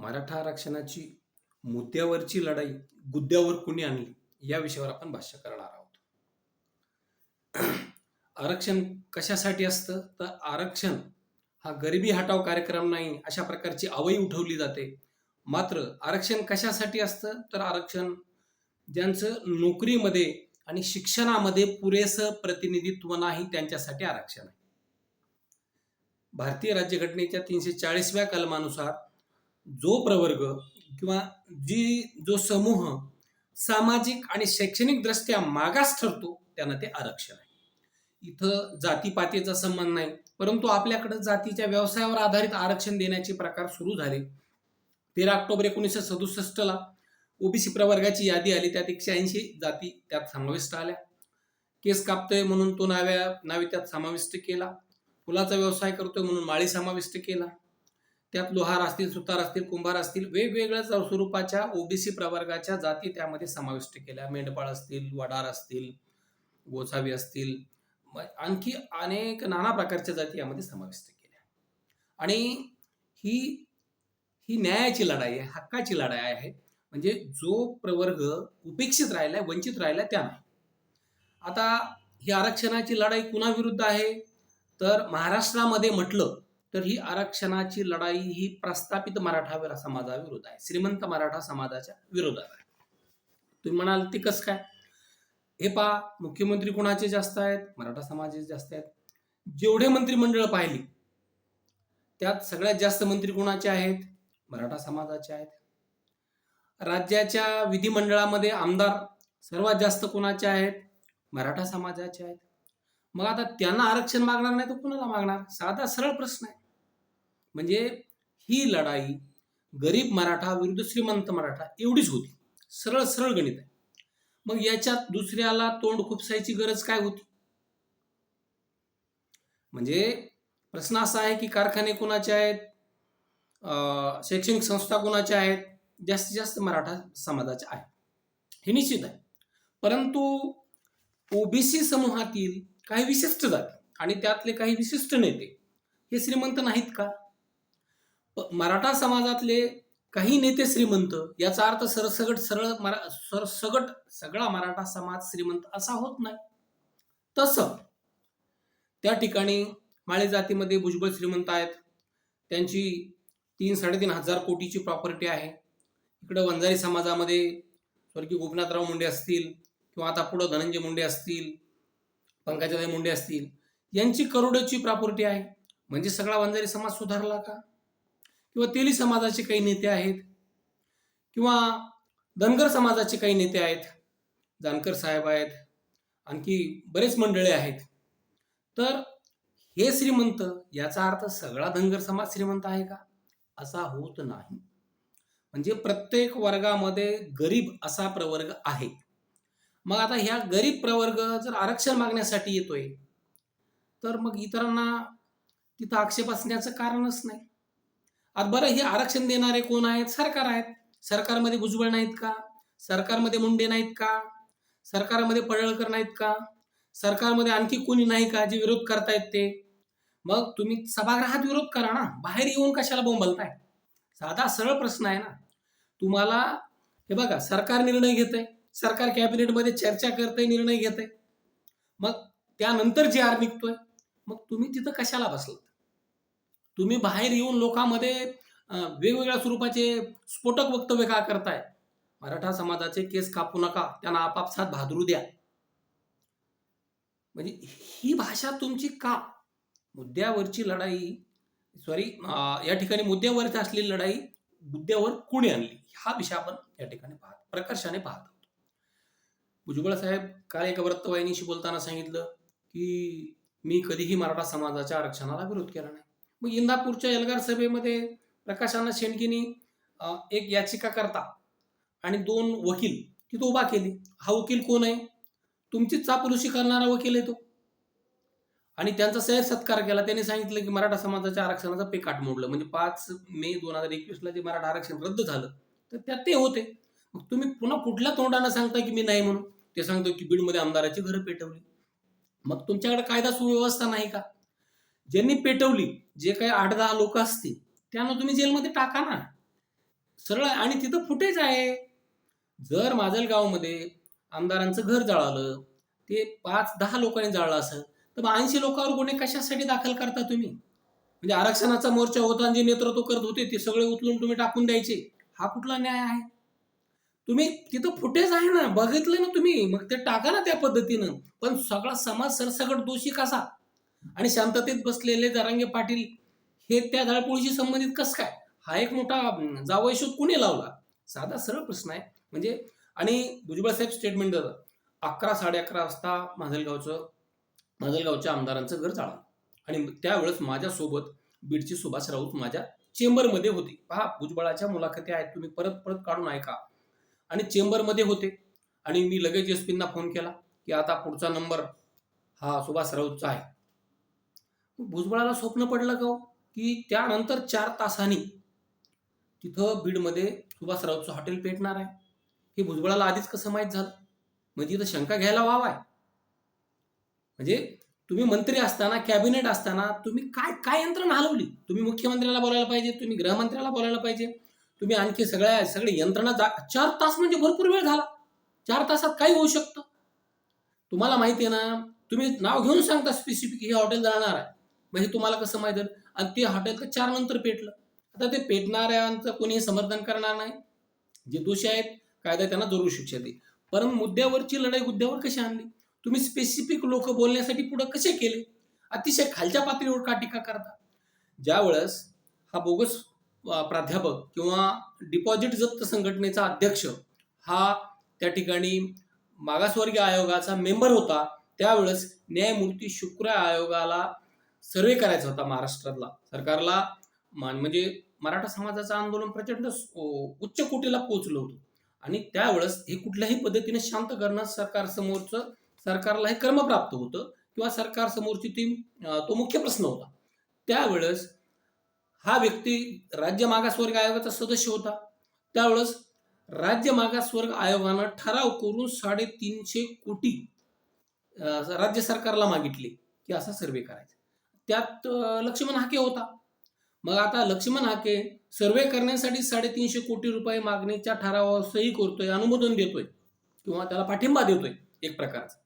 मराठा आरक्षणाची मुद्द्यावरची लढाई गुद्द्यावर कुणी आणली या विषयावर आपण भाष्य करणार आहोत. आरक्षण कशासाठी असतं? तर आरक्षण हा गरिबी हटाव कार्यक्रम नाही अशा प्रकारची आवई उठवली जाते. मात्र आरक्षण कशासाठी असतं? तर आरक्षण ज्यांचं नोकरीमध्ये आणि शिक्षणामध्ये पुरेसं प्रतिनिधित्व नाही त्यांच्यासाठी आरक्षण आहे. भारतीय राज्यघटनेच्या तीनशे चाळीसव्या कलमानुसार जो प्रवर्ग किंवा जी जो समूह सामाजिक आणि शैक्षणिक दृष्ट्या मागास ठरतो त्यांना ते आरक्षण आहे. इथं जातीपातीचा संबंध नाही परंतु आपल्याकडे जातीच्या व्यवसायावर आधारित आरक्षण देण्याचे प्रकार सुरू झाले. तेरा ऑक्टोबर एकोणीसशे सदुसष्टला ओबीसी प्रवर्गाची यादी आली त्यात एकशे ऐंशी जाती त्यात समाविष्ट आल्या. केस कापतोय म्हणून तो नाव्या नावे त्यात समाविष्ट केला. फुलाचा व्यवसाय करतोय म्हणून माळी समाविष्ट केला. त्यात लोहार असतील सुतार असतील कुंभार असतील वेगवेगळ्या स्वरूपाच्या ओबीसी प्रवर्गाच्या जाती त्यामध्ये समाविष्ट केल्या. मेंढपाळ असतील वडार असतील गोसावी असतील आणखी अनेक नाना प्रकारच्या जाती यामध्ये समाविष्ट केल्या. आणि ही ही न्यायाची लढाई आहे हक्काची लढाई आहे. म्हणजे जो प्रवर्ग उपेक्षित राहिलाय वंचित राहिलाय त्या नाही. आता ही आरक्षणाची लढाई कुणाविरुद्ध आहे? तर महाराष्ट्रामध्ये म्हटलं तर ही आरक्षणाची लढाई ही प्रस्थापित मराठा समाजाविरोध आहे. श्रीमंत मराठा समाजाच्या विरोधात आहे. तुम्ही म्हणाल ते कसं काय? हे पहा मुख्यमंत्री कोणाचे जास्त आहेत? मराठा समाजाचे जास्त आहेत. जेवढे मंत्रिमंडळ पाहिली त्यात सगळ्यात जास्त मंत्री कोणाचे आहेत? मराठा समाजाचे आहेत. राज्याच्या विधिमंडळामध्ये आमदार सर्वात जास्त कोणाचे आहेत? मराठा समाजाचे आहेत. मग आता त्यांना आरक्षण मागणार नाही तर कुणाला मागणार? साधा सरळ प्रश्न आहे. म्हणजे ही लढाई गरीब मराठा विरुद्ध श्रीमंत मराठा एवढीच होती. सरळ सरळ गणित आहे. मग याच्यात दुसऱ्याला तोंड खुपसायची गरज काय होती? म्हणजे प्रश्न असा आहे की कारखाने कोणाचे आहेत? शैक्षणिक संस्था कोणाच्या आहेत? जास्तीत जास्त मराठा समाजाच्या आहेत. हे निश्चित आहे. परंतु ओबीसी समूहातील काही विशिष्ट जाती आणि त्यातले काही विशिष्ट नेते हे श्रीमंत नाहीत का? मराठा समाजातले काही नेते श्रीमंत याचा अर्थ सरसगट सरळ मरा सरसगट सगळा मराठा समाज श्रीमंत असा होत नाही. तसं त्या ठिकाणी माळे जातीमध्ये भुजबळ श्रीमंत आहेत. त्यांची तीन साडेतीन हजार कोटीची प्रॉपर्टी आहे. इकडं वंजारी समाजामध्ये स्वर्गीय गोपनाथराव मुंडे असतील किंवा आता पुढं धनंजय मुंडे असतील पंकजाताई मुंडे असतील यांची करोडोची प्रॉपर्टी आहे. म्हणजे सगळा वंजारी समाज सुधारला का? किंवा तेली समाजाचे काही नेते आहेत? किंवा धनगर समाजाचे काही नेते आहेत? जानकर साहेब आहेत. आणखी बरेच मंडळे आहेत. तर हे श्रीमंत याचा अर्थ सगळा धनगर समाज श्रीमंत आहे का? असा होत नाही. म्हणजे प्रत्येक वर्गामध्ये गरीब असा प्रवर्ग आहे. मग आता ह्या गरीब प्रवर्ग जर आरक्षण मागण्यासाठी येतोय तर मग इतरांना तिथं आक्षेप असण्याचं कारणच नाही. आता बरं हे आरक्षण देणारे कोण आहेत? सरकार आहेत. सरकारमध्ये भुजबळ नाहीत का? सरकारमध्ये मुंडे नाहीत का? सरकारमध्ये पडळकर नाहीत का? सरकारमध्ये आणखी कोणी नाही का जे विरोध करतायत ते? मग तुम्ही सभागृहात विरोध करा ना. बाहेर येऊन कशाला बोंबलताय? साधा सरळ प्रश्न आहे ना. तुम्हाला हे बघा सरकार निर्णय घेतंय. सरकार कॅबिनेटमध्ये चर्चा करतंय निर्णय घेतंय. मग त्यानंतर जे आर निघतोय मग तुम्ही तिथं कशाला बसलात? तुम्ही बाहेर येऊन लोकांमध्ये वेगवेगळ्या स्वरूपाचे स्फोटक वक्तव्य का करताय? मराठा समाजाचे केस कापू नका त्यांना आपापसात भादरू द्या. म्हणजे ही भाषा तुमची का? मुद्द्यावरची लढाई सॉरी या ठिकाणी मुद्द्यावरची असलेली लढाई मुद्द्यावर कुणी आणली? हा विषय आपण या ठिकाणी पाहतो प्रकर्षाने पाहतो भुजबळ साहेब काल एका वृत्तवाहिनीशी बोलताना सांगितलं की मी कधीही मराठा समाजाच्या आरक्षणाला विरोध केला नाही. मग इंदापूरच्या एल्गार सभेमध्ये प्रकाशानं शेणकीनी एक याचिका करता आणि दोन वकील तिथं उभा केली. हा वकील कोण आहे? तुमचीच चापलुशी करणारा वकील आहे तो. आणि त्यांचा सैर सत्कार केला. त्यांनी सांगितलं की मराठा समाजाच्या आरक्षणाचा पेकाट मोडलं. म्हणजे पाच मे दोन हजार एकवीसला जे मराठा आरक्षण रद्द झालं तर त्यात ते होते. मग तुम्ही पुन्हा कुठल्या तोंडानं सांगता की मी नाही म्हणून? ते सांगतो की बीडमध्ये आमदाराची घरं पेटवली. मग तुमच्याकडे कायदा सुव्यवस्था नाही का? ज्यांनी पेटवली जे काही आठ दहा लोक असतील त्यांना तुम्ही जेलमध्ये टाका ना. सरळ आहे आणि तिथं फुटेज आहे. जर माजलगावमध्ये आमदारांचं घर जळालं ते पाच दहा लोकांनी जाळलं असेल तर मग ऐंशी लोकांवर गुन्हे कशासाठी दाखल करता तुम्ही? म्हणजे आरक्षणाचा मोर्चा होता आणि जे नेतृत्व करत होते ते सगळे उचलून तुम्ही टाकून द्यायचे. हा कुठला न्याय आहे? तुम्ही तिथं फुटेज आहे ना बघितलं ना तुम्ही मग ते टाका ना त्या पद्धतीनं. पण सगळा समाज सरसकट दोषी कसा? आणि शांततेत बसलेले जरांगे पाटील हे त्या धळपोळीशी संबंधित कसं काय? हा एक मोठा जावय शोध कुणी लावला? साधा सरळ प्रश्न आहे. म्हणजे आणि भुजबळ साहेब स्टेटमेंट देतात. अकरा साडे अकरा वाजता माजलगावचं माजलगावच्या आमदारांचं घर जाळलं आणि त्यावेळेस माझ्यासोबत बीडचे सुभाष राऊत माझ्या चेंबरमध्ये होते. पहा भुजबळाच्या मुलाखती आहेत तुम्ही परत परत काढून ऐका. आणि चेंबरमध्ये होते. आणि मी लगेच एस पींना फोन केला की आता पुढचा नंबर हा सुभाष राऊतचा आहे. भुजबळाला स्वप्न पडलं का हो? की त्यानंतर चार तासांनी तिथं बीडमध्ये सुभाष राऊतचं हॉटेल पेटणार आहे. हे भुजबळाला आधीच कसं माहीत झालं? म्हणजे इथं शंका घ्यायला वाव आहे. म्हणजे तुम्ही मंत्री असताना कॅबिनेट असताना तुम्ही काय काय यंत्रणा हलवली? तुम्ही मुख्यमंत्र्याला बोलायला पाहिजे तुम्ही गृहमंत्र्याला बोलायला पाहिजे. तुम्ही आणखी सगळ्या सगळी यंत्रणा जा चार तास म्हणजे भरपूर वेळ झाला. चार तासात काही होऊ शकतं. तुम्हाला माहिती आहे ना तुम्ही नाव घेऊन सांगता स्पेसिफिक हे हॉटेल जाणार आहे. म्हणजे तुम्हाला कसं माहिती आहे? आणि ते हॉटेल तर चार नंतर पेटलं. आता ते पेटणाऱ्यांचं कोणीही समर्थन करणार नाही. जे दोषी आहेत कायदा त्यांना जरूर शिक्षा दे. परंतु मुद्द्यावरची लढाई मुद्द्यावर कशी आणली? तुम्ही स्पेसिफिक लोक बोलण्यासाठी पुढे कसे केले? अतिशय खालच्या पातळीवर का टीका करता? ज्या वेळेस हा बोगस प्राध्यापक किंवा डिपॉझिट जप्त संघटनेचा अध्यक्ष हा त्या ठिकाणी मागासवर्गीय आयोगाचा मेंबर होता. त्यावेळेस न्यायमूर्ती शुक्र आयोगाला सर्वे करायचा होता महाराष्ट्रातला. सरकारला म्हणजे मराठा समाजाचं आंदोलन प्रचंड उच्च कोटीला पोहोचलं होतं. आणि त्यावेळेस हे कुठल्याही पद्धतीने शांत करणं सरकारसमोरचं सरकारला हे कर्मप्राप्त होतं किंवा सरकारसमोरची ती तो मुख्य प्रश्न होता. त्यावेळेस हा व्यक्ती राज्य मागासवर्ग आयोगाचा सदस्य होता. त्यावेळेस राज्य मागासवर्ग आयोगानं ठराव करून साडेतीनशे कोटी राज्य सरकारला मागितले की असा सर्वे करायचा. त्यात लक्ष्मण हाके होता. मग आता लक्ष्मण हाके सर्वे करण्यासाठी साडेतीनशे कोटी रुपये मागणीच्या ठरावावर सही करतोय अनुमोदन देतोय किंवा त्याला पाठिंबा देतोय एक प्रकारचा.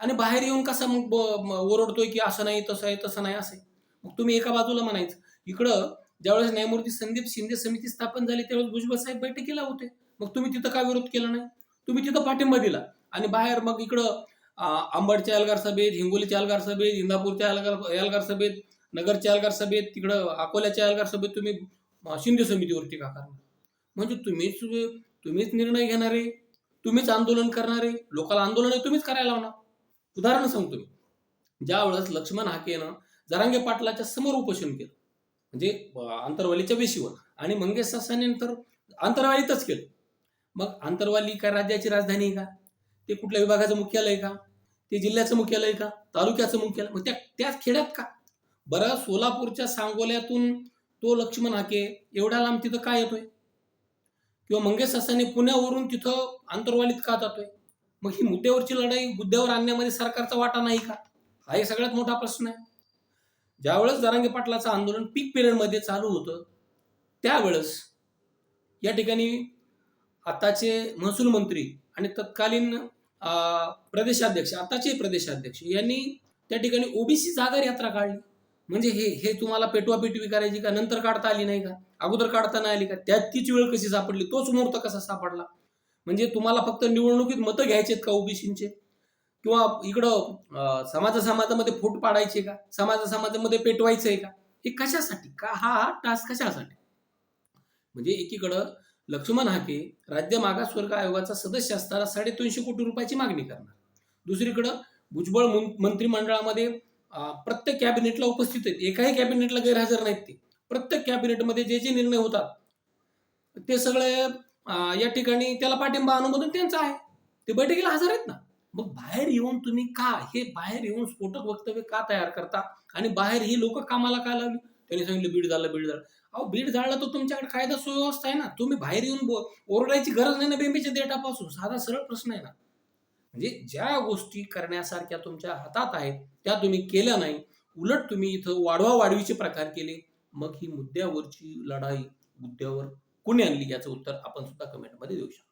आणि बाहेर येऊन कसा मग ओरडतोय की असं नाही तसं आहे तसं नाही असं मग तुम्ही एका बाजूला म्हणायचं इकडं ज्यावेळेस न्यायमूर्ती संदीप शिंदे समिती स्थापन झाली त्यावेळेस भुजबळ साहेब बैठकीला होते. मग तुम्ही तिथं का विरोध केला नाही? तुम्ही तिथं पाठिंबा दिला. आणि बाहेर मग इकडं आंबडच्या एल्गार सभेत हिंगोलीच्या एल्गार सभेत इंदापूरच्या अलगार एल्गार सभेत नगरच्या एल्गार सभेत तिकडं अकोल्याच्या एल्गार सभेत तुम्ही शिंदे समितीवरती का करणार? म्हणजे तुम्हीच तुम्हीच निर्णय घेणारे तुम्हीच आंदोलन करणारे लोकांना आंदोलन तुम्हीच करायला लावणार. उदाहरण सांगतो मी. ज्या वेळेस लक्ष्मण हाकेनं जरांगे पाटलाच्या समोर उपोषण केलं. म्हणजे आंतरवालीच्या वेशीवर. आणि मंगेश सासाने नंतर आंतरवालीतच केलं. मग आंतरवाली काय राज्याची राजधानी आहे का? ते कुठल्या विभागाचं मुख्यालय का? ते जिल्ह्याचं मुख्यालय का? तालुक्याचं मुख्यालय? मग त्या त्याच खेड्यात का? बरं सोलापूरच्या सांगोल्यातून तो लक्ष्मण हाके एवढा लांब तिथं काय येतोय? किंवा मंगेश सासाने पुण्यावरून तिथं आंतरवालीत का जातोय? मग ही मुद्द्यावरची लढाई मुद्द्यावर आणण्यामध्ये सरकारचा वाटा नाही का? हा एक सगळ्यात मोठा प्रश्न आहे. ज्यावेळेस जरांगे पाटलाचं आंदोलन पीक पिरियडमध्ये चालू होतं त्यावेळेस या ठिकाणी आताचे महसूल मंत्री आणि तत्कालीन प्रदेशाध्यक्ष आताचे प्रदेशाध्यक्ष यांनी त्या ठिकाणी ओबीसी जागर यात्रा काढली. म्हणजे हे हे तुम्हाला पेटवा पेटवी करायची का? नंतर काढता आली नाही का? अगोदर काढता नाही आली का? त्यात तीच वेळ कशी सापडली? तोच मुहूर्त कसा सापडला? म्हणजे तुम्हाला फक्त निवडणुकीत मतं घ्यायचेत का ओबीसींचे? किंवा इकडं समाजा समाजामध्ये फूट पाडायचे का? समाजा समाजामध्ये पेटवायचं आहे का? हे कशासाठी? का हा हा टास्क कशासाठी? म्हणजे एकीकडं लक्ष्मण हाके राज्य मागासवर्ग आयोगाचा सदस्य असताना साडेतीनशे कोटी रुपयाची मागणी करणार. दुसरीकडं भुजबळ मंत्रिमंडळामध्ये प्रत्येक कॅबिनेटला उपस्थित आहेत. एकाही कॅबिनेटला गैरहजर नाहीत ते. प्रत्येक कॅबिनेटमध्ये जे जे निर्णय होतात ते सगळे या ठिकाणी त्याला पाठिंबा अनुमोदन त्यांचं आहे. ते बैठकीला हजर आहेत ना? मग बाहेर येऊन तुम्ही का? हे बाहेर येऊन स्फोटक वक्तव्य का तयार करता? आणि बाहेर ही लोक कामाला का लावली त्यांनी सांगितलं बीड झालं बीड झालं. अहो बीड झाडला तर तुमच्याकडे कायदा सुव्यवस्था आहे ना. तुम्ही बाहेर येऊन ओरडायची गरज नाही ना बेंबीच्या देटापासून. साधा सरळ प्रश्न आहे ना. म्हणजे ज्या गोष्टी करण्यासारख्या तुमच्या हातात आहेत त्या तुम्ही केल्या नाही उलट तुम्ही इथं वाढवा वाढवीचे प्रकार केले. मग ही मुद्द्यावरची लढाई मुद्द्यावर कुणी आणली? याचं उत्तर आपण सुद्धा कमेंटमध्ये देऊ शकतो.